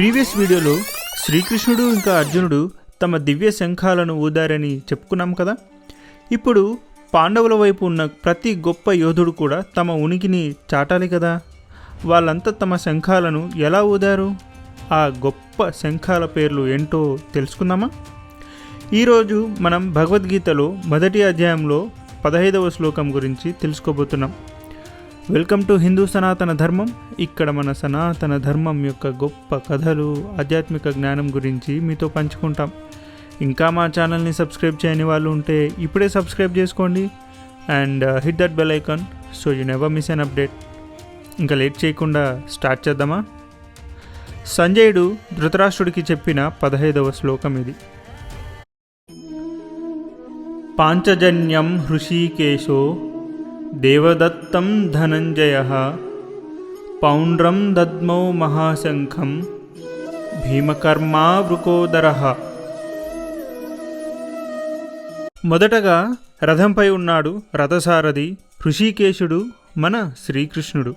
Previous వీడియోలో శ్రీకృష్ణుడు ఇంకా అర్జునుడు తమ దివ్య శంఖాలను ఊదారని చెప్పుకున్నాం కదా? ఇప్పుడు పాండవుల వైపు ఉన్న ప్రతి గొప్ప యోధుడు కూడా తమ ఉనికిని చాటాలి కదా? వాళ్ళంతా తమ శంఖాలను ఎలా ఊదారు? ఆ గొప్ప శంఖాల పేర్లు ఏంటో తెలుసుకుందామా? ఈరోజు మనం భగవద్గీతలో మొదటి అధ్యాయంలో పదహైదవ శ్లోకం గురించి తెలుసుకోబోతున్నాం. వెల్కమ్ టు హిందూ సనాతన ధర్మం. ఇక్కడ మన సనాతన ధర్మం యొక్క గొప్ప కథలు ఆధ్యాత్మిక జ్ఞానం గురించి మీతో పంచుకుంటాం. ఇంకా మా ఛానల్ని సబ్స్క్రైబ్ చేయని వాళ్ళు ఉంటే ఇప్పుడే సబ్స్క్రైబ్ చేసుకోండి. And hit that bell icon so you never miss an update ఇంకా లేట్ చేయకుండా స్టార్ట్ చేద్దామా? సంజయుడు ధృతరాష్ట్రుడికి చెప్పిన పదహైదవ శ్లోకం ఇది. పాంచజన్యం హృషీకేశో దేవదత్తం ధనంజయ పౌండ్రం దద్మౌ మహాశంఖం భీమకర్మా వృకోదర. మొదటగా రథంపై ఉన్నాడు రథసారథి ఋషికేశుడు మన శ్రీకృష్ణుడు.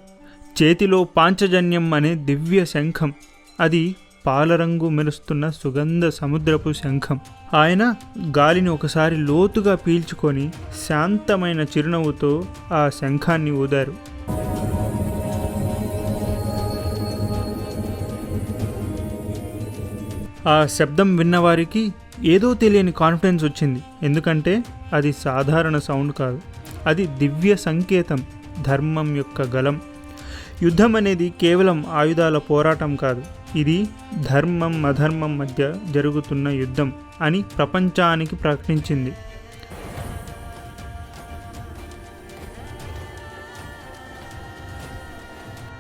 చేతిలో పాంచజన్యం అనే దివ్య శంఖం. అది పాలరంగు మెరుస్తున్న సుగంధ సముద్రపు శంఖం. ఆయన గాలిని ఒకసారి లోతుగా పీల్చుకొని శాంతమైన చిరునవ్వుతో ఆ శంఖాన్ని ఊదారు. ఆ శబ్దం విన్నవారికి ఏదో తెలియని కాన్ఫిడెన్స్ వచ్చింది. ఎందుకంటే అది సాధారణ సౌండ్ కాదు. అది దివ్య సంకేతం ధర్మం యొక్క గలం యుద్ధం అనేది కేవలం ఆయుధాల పోరాటం కాదు. ఇది ధర్మం అధర్మం మధ్య జరుగుతున్న యుద్ధం అని ప్రపంచానికి ప్రకటించింది.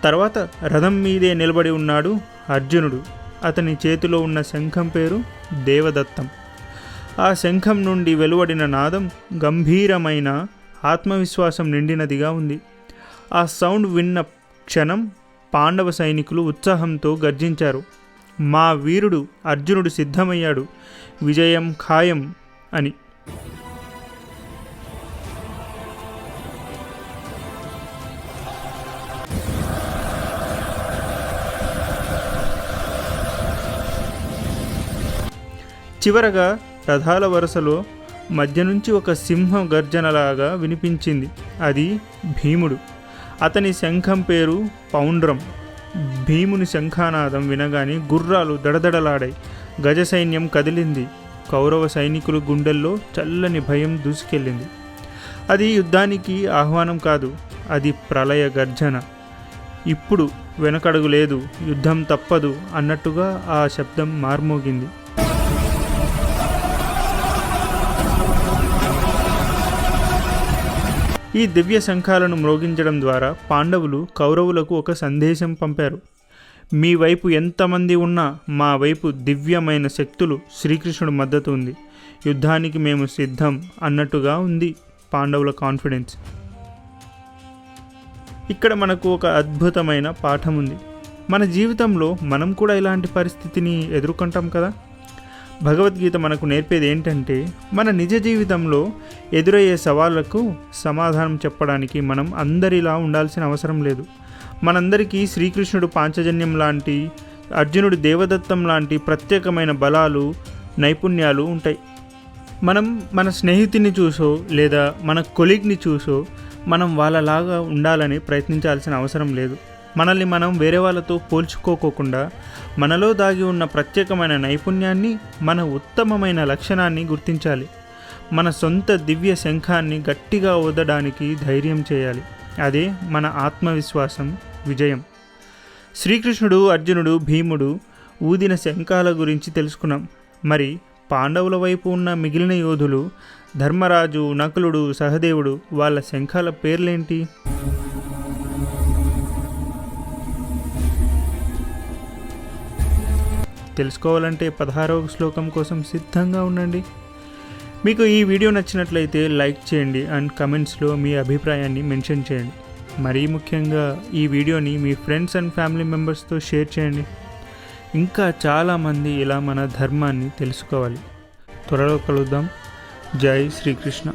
తర్వాత రథం మీదే నిలబడి ఉన్నాడు అర్జునుడు. అతని చేతిలో ఉన్న శంఖం పేరు దేవదత్తం. ఆ శంఖం నుండి వెలువడిన నాదం గంభీరమైన ఆత్మవిశ్వాసం నిండినదిగా ఉంది. ఆ సౌండ్ విన్న క్షణం పాండవ సైనికులు ఉత్సాహంతో గర్జించారు. మా వీరుడు అర్జునుడు సిద్ధమయ్యాడు. విజయం ఖాయం అని. చివరగా రథాల వరుసలో మధ్య నుంచి ఒక సింహ గర్జనలాగా వినిపించింది. అది భీముడు. అతని శంఖం పేరు పౌండ్రం. భీముని శంఖానాదం వినగానే గుర్రాలు దడదడలాడాయి. గజ సైన్యం కదిలింది. కౌరవ సైనికుల గుండెల్లో చల్లని భయం దూసుకెళ్ళింది. అది యుద్ధానికి ఆహ్వానం కాదు అది ప్రళయ గర్జన. ఇప్పుడు వెనకడుగు లేదు యుద్ధం తప్పదు అన్నట్టుగా ఆ శబ్దం మార్మోగింది. ఈ దివ్య శంఖాలను మ్రోగించడం ద్వారా పాండవులు కౌరవులకు ఒక సందేశం పంపారు. మీ వైపు ఎంతమంది ఉన్నా మా వైపు దివ్యమైన శక్తులు శ్రీకృష్ణుడు మద్దతు ఉంది. యుద్ధానికి మేము సిద్ధం అన్నట్టుగా ఉంది పాండవుల కాన్ఫిడెన్స్. ఇక్కడ మనకు ఒక అద్భుతమైన పాఠం ఉంది. మన జీవితంలో మనం కూడా ఇలాంటి పరిస్థితిని ఎదుర్కొంటాం కదా? భగవద్గీత మనకు నేర్పేది ఏంటంటే మన నిజ జీవితంలో ఎదురయ్యే సవాళ్ళకు సమాధానం చెప్పడానికి మనం అందరిలా ఉండాల్సిన అవసరం లేదు. మనందరికీ శ్రీకృష్ణుడు పాంచజన్యం లాంటి అర్జునుడు దేవదత్తం లాంటి ప్రత్యేకమైన బలాలు నైపుణ్యాలు ఉంటాయి. మనం మన స్నేహితుని చూసో లేదా మన కొలీగ్ని చూసో మనం వాళ్ళలాగా ఉండాలని ప్రయత్నించాల్సిన అవసరం లేదు. మనల్ని మనం వేరే వాళ్ళతో పోల్చుకోకోకుండా మనలో దాగి ఉన్న ప్రత్యేకమైన నైపుణ్యాన్ని మన ఉత్తమమైన లక్షణాన్ని గుర్తించాలి. మన సొంత దివ్య శంఖాన్ని గట్టిగా ఊదడానికి ధైర్యం చేయాలి. అదే మన ఆత్మవిశ్వాసం. విజయం. శ్రీకృష్ణుడు అర్జునుడు భీముడు ఊదిన శంఖాల గురించి తెలుసుకున్నాం. మరి పాండవుల వైపు ఉన్న మిగిలిన యోధులు ధర్మరాజు నకులుడు సహదేవుడు వాళ్ళ శంఖాల పేర్లేంటి? తెలుసుకోవాలంటే పదహారవ శ్లోకం కోసం సిద్ధంగా ఉండండి. మీకు ఈ వీడియో నచ్చినట్లయితే లైక్ చేయండి అండ్ కమెంట్స్లో మీ అభిప్రాయాన్ని మెన్షన్ చేయండి. మరీ ముఖ్యంగా ఈ వీడియోని మీ ఫ్రెండ్స్ అండ్ ఫ్యామిలీ మెంబర్స్తో షేర్ చేయండి. ఇంకా చాలామంది ఇలా మన ధర్మాన్ని తెలుసుకోవాలి. త్వరలో కలుద్దాం. జై శ్రీకృష్ణ.